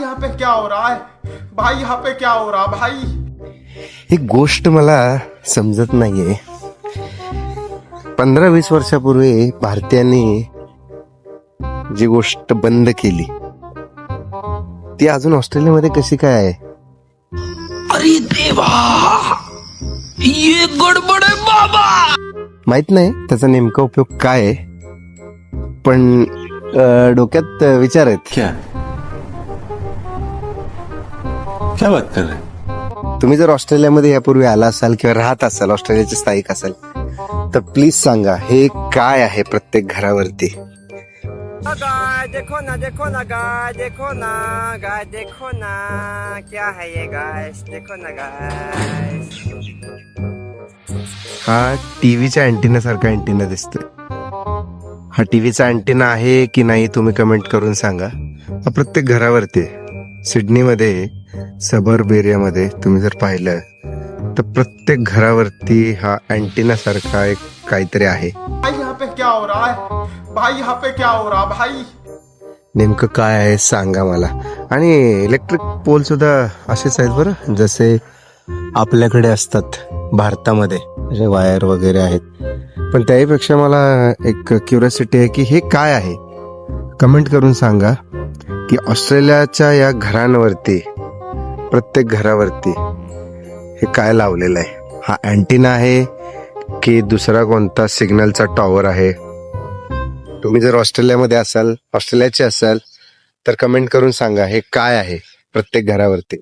यहाँ पे क्या हो रहा है? भाई यहाँ पे क्या हो रहा भाई? एक गोष्ट मला समजत नाहीये. पंधरा वीस वर्षापूर्वी भारतीयांनी जी गोष्ट बंद केली ती अजून ऑस्ट्रेलियामध्ये कशी काय आहे? अरे देवा! ये गडबड आहे बाबा! माहीत नाही त्याचा नेमका उपयोग काय आहे पण अं, डोक्यात विचार आहेत. क्या? क्या बात कर रहे हैं तुम्ही जर ऑस्ट्रेलियामध्ये यापूर्वी आला असाल किंवा राहत असाल ऑस्ट्रेलियाचे स्थायिक असाल तर प्लीज सांगा हे काय आहे प्रत्येक घरावरती? गाय देखो ना देखो ना गाय देखो ना गाय देखो ना क्या है ये गाय देखो ना गाय हा टीव्हीच्या अँटिना सारखा अँटिना दिसतोय. हा टीव्हीचा अँटिना आहे की नाही तुम्ही कमेंट करून सांगा. हा प्रत्येक घरावरती आहे. सिडनीमध्ये सबर्ब एरियामध्ये तुम्ही जर पाहिलं तर प्रत्येक घरावरती हा अँटिना सारखा एक काहीतरी आहे. भाई यहाँ पे क्या हो रहा है? भाई यहाँ पे क्या हो रहा भाई? नेमकं काय आहे सांगा मला. आणि इलेक्ट्रिक पोल सुद्धा असेच आहेत बरं जसे आपल्याकडे असतात भारतामध्ये जे वायर वगैरे आहेत. पण त्याहीपेक्षा मला एक क्युरियोसिटी आहे की हे काय आहे? कमेंट करून सांगा. की ऑस्ट्रेलियाच्या या घरांवरती प्रत्येक घरावरती हे काय लावलेलं आहे? हा अँटिना आहे की दुसरा कोणता सिग्नलचा टॉवर आहे? तुम्ही जर ऑस्ट्रेलियामध्ये असाल ऑस्ट्रेलियाचे असाल तर कमेंट करून सांगा हे काय आहे प्रत्येक घरावरती.